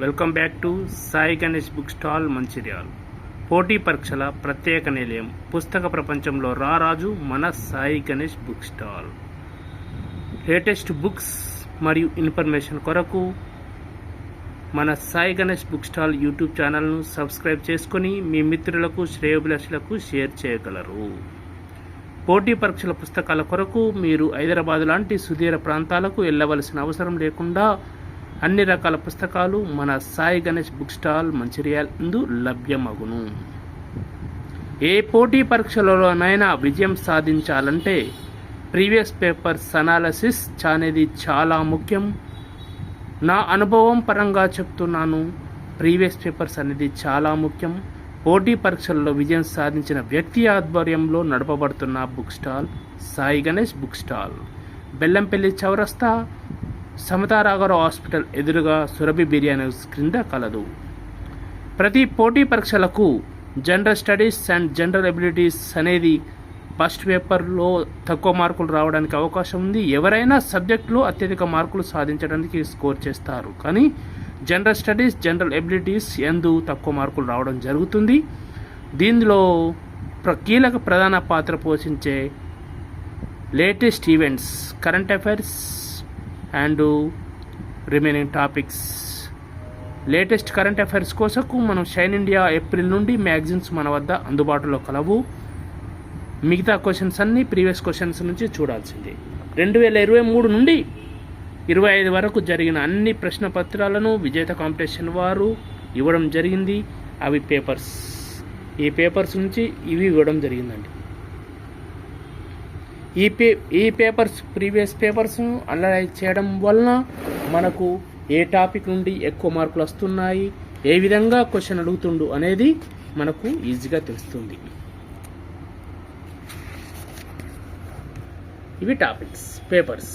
Welcome back to Sai Ganesh book stall Mancherial. పోటీ పరీక్షల ప్రత్యేక నిలయం. పుస్తక ప్రపంచంలో రారాజు మన Sai Ganesh book stall. Latest books మరియు ఇన్ఫర్మేషన్ కొరకు మన Sai Ganesh book stall YouTube ఛానల్ను సబ్స్క్రైబ్ చేసుకొని మీ మిత్రులకు శ్రేయోభిలాషులకు షేర్ చేయగలరు. పోటీ పరీక్షల పుస్తకాల కొరకు మీరు హైదరాబాద్ లాంటి సుదీర ప్రాంతాలకు వెళ్ళవలసిన అవసరం లేకుండా అన్ని రకాల పుస్తకాలు మన సాయి గణేష్ బుక్ స్టాల్ మంచిర్యాల్ ఇందు లభ్యమగును. ఏ పోటీ పరీక్షలలోనైనా విజయం సాధించాలంటే ప్రీవియస్ పేపర్స్ అనాలసిస్ అనేది చాలా ముఖ్యం. నా అనుభవం పరంగా చెప్తున్నాను. ప్రీవియస్ పేపర్స్ అనేది చాలా ముఖ్యం. పోటీ పరీక్షల్లో విజయం సాధించిన వ్యక్తి ఆధ్వర్యంలో నడపబడుతున్న book stall Sai Ganesh book stall. Bellampalli చౌరస్తా సమతారాగరావు హాస్పిటల్ ఎదురుగా సురభి బిర్యానీ క్రింద కలదు. ప్రతి పోటీ పరీక్షలకు general studies and general abilities అనేది ఫస్ట్ పేపర్లో తక్కువ మార్కులు రావడానికి అవకాశం ఉంది. ఎవరైనా సబ్జెక్టులో అత్యధిక మార్కులు సాధించడానికి స్కోర్ చేస్తారు. కానీ జనరల్ స్టడీస్ జనరల్ ఎబిలిటీస్ ఎందు తక్కువ మార్కులు రావడం జరుగుతుంది. దీనిలో ప్ర కీలక ప్రధాన పాత్ర పోషించే latest events current affairs and remaining topics. Latest current affairs కోసకు మనం షైన్ ఇండియా ఏప్రిల్ నుండి మ్యాగజైన్స్ మన వద్ద అందుబాటులో కలవు. మిగతా క్వశ్చన్స్ అన్నీ ప్రీవియస్ క్వశ్చన్స్ నుంచి చూడాల్సిందే. రెండు వేల ఇరవై మూడు నుండి ఇరవై ఐదు వరకు జరిగిన అన్ని ప్రశ్న పత్రాలను విజేత కాంపిటీషన్ వారు ఇవ్వడం జరిగింది. అవి పేపర్స్. ఈ పేపర్స్ నుంచి ఇవి ఇవ్వడం జరిగిందండి. ఈ పే ఈ పేపర్స్ ప్రీవియస్ పేపర్స్ అనలైజ్ చేయడం వలన మనకు ఏ టాపిక్ నుండి ఎక్కువ మార్కులు వస్తున్నాయి ఏ విధంగా క్వశ్చన్ అడుగుతుండు అనేది మనకు ఈజీగా తెలుస్తుంది. ఇవి టాపిక్స్ పేపర్స్.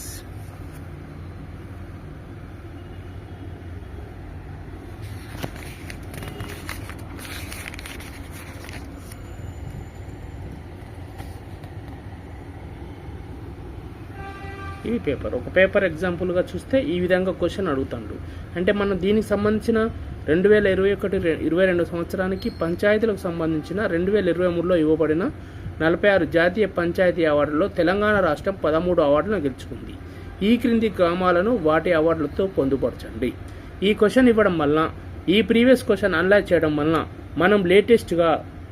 ఇవి పేపర్. ఒక పేపర్ ఎగ్జాంపుల్గా చూస్తే ఈ విధంగా క్వశ్చన్ అడుగుతాడు. అంటే మనం దీనికి సంబంధించిన రెండు వేల ఇరవై ఒకటి ఇరవై రెండు సంవత్సరానికి పంచాయతీలకు సంబంధించిన రెండు వేల ఇరవై మూడులో ఇవ్వబడిన నలభై ఆరు జాతీయ పంచాయతీ అవార్డులో తెలంగాణ రాష్ట్రం పదమూడు అవార్డులను గెలుచుకుంది. ఈ క్రింది గ్రామాలను వాటి అవార్డులతో పొందుపరచండి. ఈ క్వశ్చన్ ఇవ్వడం వలన ఈ ప్రీవియస్ క్వశ్చన్ అనలైజ్ చేయడం వలన మనం లేటెస్ట్గా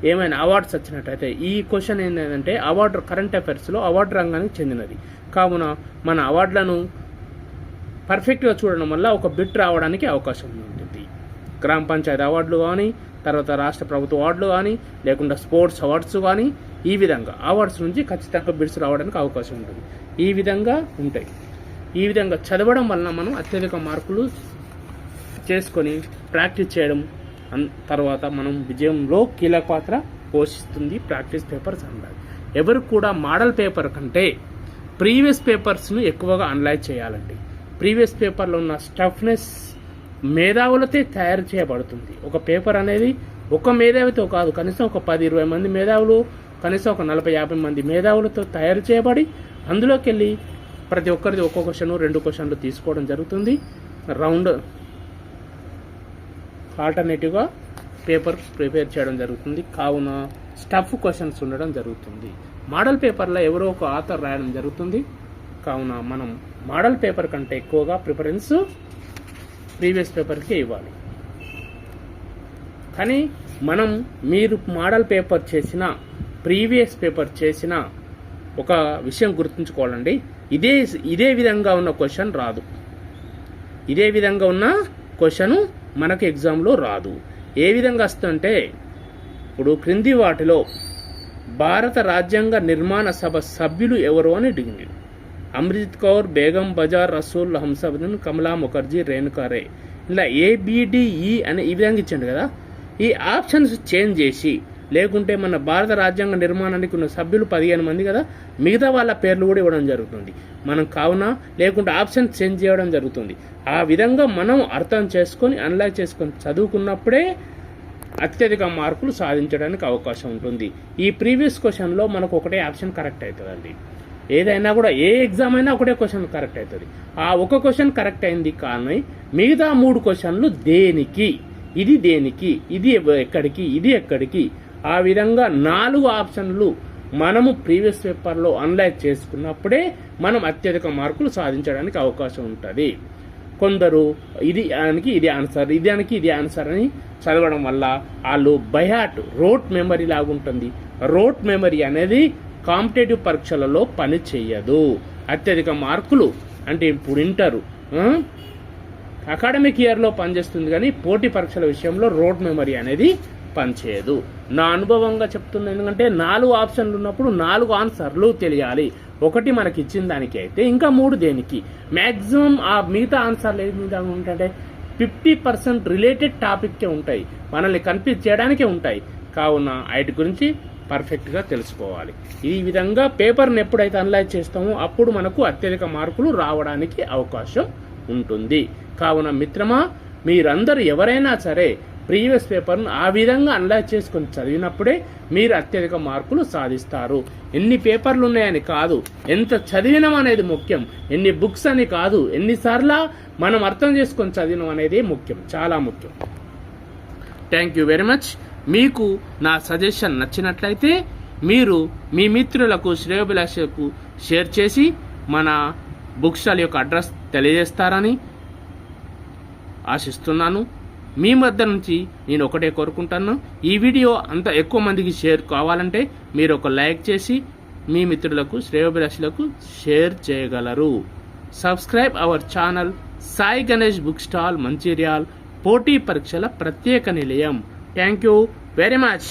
ఏమైనా అవార్డ్స్ వచ్చినట్టయితే ఈ క్వశ్చన్ ఏంటంటే అవార్డు కరెంట్ అఫైర్స్లో అవార్డు రంగానికి చెందినది. కావున మన అవార్డులను పర్ఫెక్ట్గా చూడడం వల్ల ఒక బిట్ రావడానికి అవకాశం ఉంటుంది. గ్రామ పంచాయతీ అవార్డులు కానీ తర్వాత రాష్ట్ర ప్రభుత్వ అవార్డులు కానీ లేకుండా స్పోర్ట్స్ అవార్డ్స్ కానీ ఈ విధంగా అవార్డ్స్ నుంచి ఖచ్చితంగా బిట్స్ రావడానికి అవకాశం ఉంటుంది. ఈ విధంగా ఉంటాయి. ఈ విధంగా చదవడం వలన మనం అత్యధిక మార్కులు చేసుకొని ప్రాక్టీస్ చేయడం తర్వాత మనం విజయంలో కీలక పాత్ర పోషిస్తుంది ప్రాక్టీస్ పేపర్స్ అన్నారు ఎవరు కూడా మోడల్ పేపర్ కంటే ప్రీవియస్ పేపర్స్ను ఎక్కువగా అనలైజ్ చేయాలండి. ప్రీవియస్ పేపర్లో ఉన్న స్టఫ్నెస్ మేధావులతో తయారు చేయబడుతుంది. ఒక పేపర్ అనేది ఒక మేధావితో కాదు కనీసం ఒక పది ఇరవై మంది మేధావులు కనీసం ఒక నలభై యాభై మంది మేధావులతో తయారు చేయబడి అందులోకి వెళ్ళి ప్రతి ఒక్కరిది ఒక్కో క్వశ్చన్ రెండు క్వశ్చన్లు తీసుకోవడం జరుగుతుంది. రౌండ్ ఆల్టర్నేటివ్గా పేపర్ ప్రిపేర్ చేయడం జరుగుతుంది. కావున స్టఫ్ క్వశ్చన్స్ ఉండడం జరుగుతుంది. మోడల్ పేపర్లో ఎవరో ఒక ఆథర్ రాయడం జరుగుతుంది. కావున మనం మోడల్ పేపర్ కంటే ఎక్కువగా ప్రిఫరెన్స్ ప్రీవియస్ పేపర్కే ఇవ్వాలి. కానీ మనం మీరు మోడల్ పేపర్ చేసిన ప్రీవియస్ పేపర్ చేసిన ఒక విషయం గుర్తుంచుకోవాలండి. ఇదే ఇదే విధంగా ఉన్న క్వశ్చన్ రాదు. ఇదే విధంగా ఉన్న క్వశ్చను మనకు ఎగ్జామ్లో రాదు. ఏ విధంగా వస్తుందంటే ఇప్పుడు క్రింది వాటిలో భారత రాజ్యాంగ నిర్మాణ సభ సభ్యులు ఎవరు అని అడిగింది. అమృత్ కౌర్ బేగం బజార్ రసూల్ హంసబదన్ కమలా ముఖర్జీ రేణుకారే ఇలా ఏబిడిఈ e అని ఈ విధంగా ఇచ్చాడు కదా. ఈ ఆప్షన్స్ చేంజ్ చేసి లేకుంటే మన భారత రాజ్యాంగ నిర్మాణానికి ఉన్న సభ్యులు పదిహేను మంది కదా? మిగతా వాళ్ళ పేర్లు కూడా ఇవ్వడం జరుగుతుంది. మనం కావున లేకుంటే ఆప్షన్ చేంజ్ చేయడం జరుగుతుంది. ఆ విధంగా మనం అర్థం చేసుకొని అనలైజ్ చేసుకొని చదువుకున్నప్పుడే అత్యధిక మార్కులు సాధించడానికి అవకాశం ఉంటుంది. ఈ ప్రీవియస్ క్వశ్చన్లో మనకు ఒకటే ఆప్షన్ కరెక్ట్ అవుతుందండి. ఏదైనా కూడా ఏ ఎగ్జామ్ అయినా ఒకటే క్వశ్చన్ కరెక్ట్ అవుతుంది. ఆ ఒక క్వశ్చన్ కరెక్ట్ అయింది కానీ మిగతా మూడు క్వశ్చన్లు దేనికి? ఇది దేనికి? ఇది ఎక్కడికి? ఇది ఎక్కడికి? ఆ విధంగా నాలుగు ఆప్షన్లు మనము ప్రీవియస్ పేపర్లో అనలైజ్ చేసుకున్నప్పుడే మనం అత్యధిక మార్కులు సాధించడానికి అవకాశం ఉంటుంది. కొందరు ఇది దానికి ఇది ఆన్సర్ ఇది దానికి ఇది ఆన్సర్ అని చదవడం వల్ల వాళ్ళు బయాట్ రోట్ మెమరీ లాగుంటుంది. రోట్ మెమరీ అనేది కాంపిటేటివ్ పరీక్షలలో పని చేయదు అత్యధిక మార్కులు అంటే ఇప్పుడు ఇంటరు అకాడమిక్ ఇయర్లో పనిచేస్తుంది కానీ పోటీ పరీక్షల విషయంలో రోడ్ మెమరీ అనేది పనిచేయదు. నా అనుభవంగా చెప్తున్నా ఎందుకంటే నాలుగు ఆప్షన్లు ఉన్నప్పుడు నాలుగు ఆన్సర్లు తెలియాలి. ఒకటి మనకి ఇచ్చిన దానికి అయితే ఇంకా మూడు దేనికి? మ్యాక్సిమం ఆ మిగతా ఆన్సర్లు ఏమి ఉంటాయంటే ఫిఫ్టీ పర్సెంట్ రిలేటెడ్ టాపిక్కే ఉంటాయి. మనల్ని కన్ఫ్యూజ్ చేయడానికే ఉంటాయి. కావున వాటి గురించి పర్ఫెక్ట్గా తెలుసుకోవాలి. ఈ విధంగా పేపర్ని ఎప్పుడైతే అనలైజ్ చేస్తామో అప్పుడు మనకు అత్యధిక మార్కులు రావడానికి అవకాశం ఉంటుంది. కావున మిత్రమా మీరందరూ ఎవరైనా సరే ప్రీవియస్ పేపర్ను ఆ విధంగా అనలైజ్ చేసుకొని చదివినప్పుడే మీరు అత్యధిక మార్కులు సాధిస్తారు. ఎన్ని పేపర్లు ఉన్నాయని కాదు ఎంత చదివినం అనేది ముఖ్యం ఎన్ని బుక్స్ అని కాదు ఎన్నిసార్లు మనం అర్థం చేసుకొని చదివినాం అనేది ముఖ్యం చాలా ముఖ్యం. థ్యాంక్ యూ వెరీ మచ్ మీకు నా సజెషన్ నచ్చినట్లయితే మీరు మీ మిత్రులకు శ్రేయోభిలాషకు షేర్ చేసి మన బుక్ స్టాల్ యొక్క అడ్రస్ తెలియజేస్తారని ఆశిస్తున్నాను. మీ మధ్య నుంచి నేను ఒకటే కోరుకుంటాను. ఈ వీడియో అంత ఎక్కువ మందికి షేర్ కావాలంటే మీరు ఒక లైక్ చేసి మీ మిత్రులకు శ్రేయోభిలాషులకు షేర్ చేయగలరు. Subscribe our channel Sai Ganesh book stall Mancherial పోటీ పరీక్షల ప్రత్యేక నిలయం. Thank you very much.